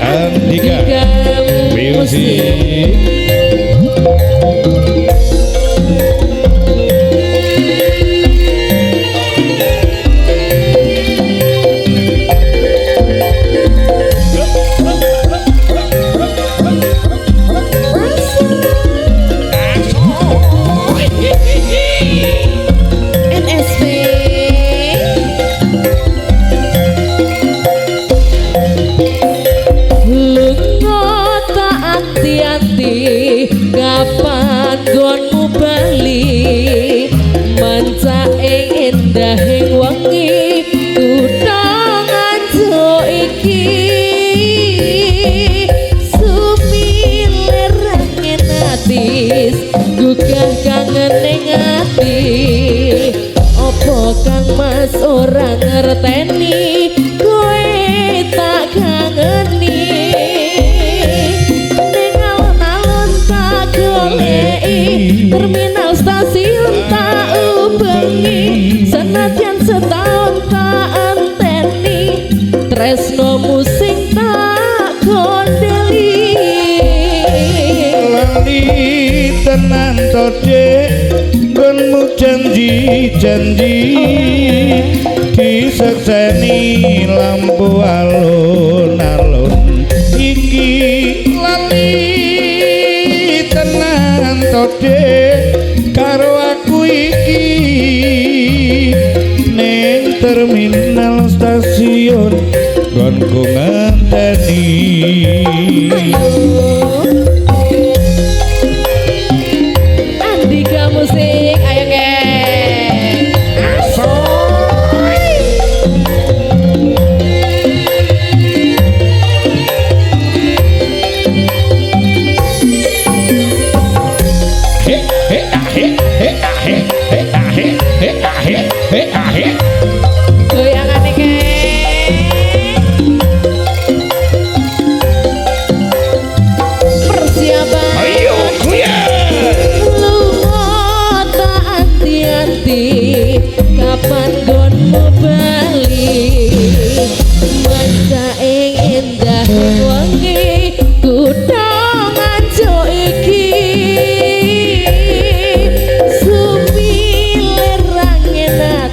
Andika Music Kapan gonmu bali Manca ing endahing wengi Kutong anjo iki. Sumilir angin atis Gugah kangen ning ati lali tenan to dek gonmu janji janji disekseni lampu alun alun iki lali tenan to dek karo aku iki. Ning terminal stasiun gonku ngenteni Bali Masa ing indah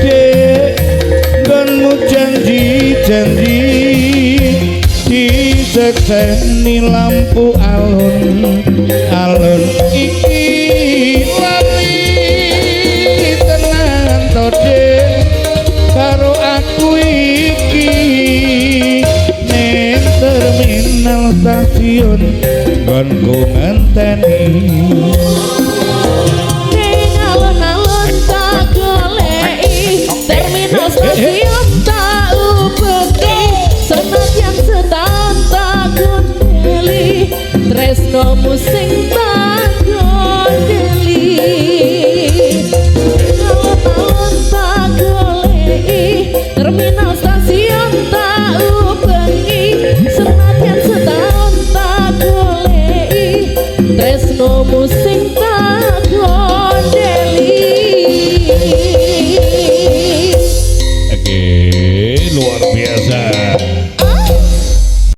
dek gonmu janji janji disekseni lampu alun alun iki lali tenan to dek karo aku iki ning terminal stasiun gonku ngenteni